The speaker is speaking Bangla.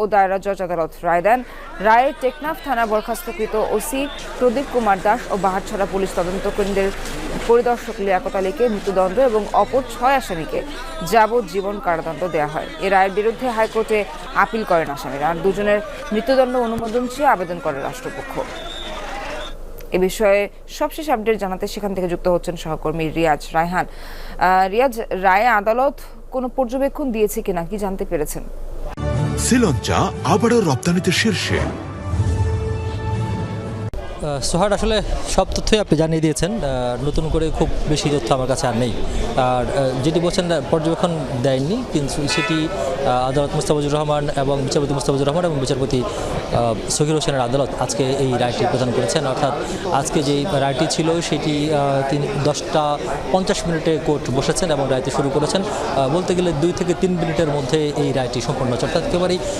ও দায়রা জজ আদালত রায় দেন। রায়ে টেকনাফ থানা বরখাস্তকৃত ওসি প্রদীপ কুমার দাস ও বাহারছড়া পুলিশ তদন্ত কেন্দ্রের পরিদর্শক লিয়াকত আলীকে মৃত্যুদণ্ড এবং অপর ছয় আসামিকে যাবজ্জীবন কারাদণ্ড দেওয়া হয়। এ রায়ের বিরুদ্ধে হাইকোর্টে আপিল করেন আসামিরা। আর দুজনের মৃত্যুদণ্ড অনুমোদন চেয়ে আবেদন করে রাষ্ট্রপক্ষ। এ বিষয়ে সবশেষ আপডেট জানাতে সেখান থেকে যুক্ত হচ্ছেন সহকর্মী রিয়াজ রায়হান। রিয়াজ, রায়ে আদালত কোনো পর্যবেক্ষণ দিয়েছে কিনা কি জানতে পেরেছেন? শ্রীলঞ্চা আবারও রপ্তানিতে শীর্ষে। সোহাট আসলে সব তথ্যই আপনি জানিয়ে দিয়েছেন। নতুন করে খুব বেশি তথ্য আমার কাছে আর নেই। আর যেটি বলছেন পর্যবেক্ষণ দেয়নি, কিন্তু সেটি আদালত মুস্তাফিজুর রহমান এবং বিচারপতি মুস্তাফিজুর রহমান এবং বিচারপতি সহির হোসেনের আদালত আজকে এই রায়টি প্রদান করেছেন। অর্থাৎ আজকে যেই রায়টি ছিল সেটি তিনি দশটা পঞ্চাশ মিনিটে কোর্ট বসেছেন এবং রায়টি শুরু করেছেন। বলতে গেলে দুই থেকে তিন মিনিটের মধ্যে এই রায়টি সম্পন্ন হচ্ছে। অর্থাৎ একেবারেই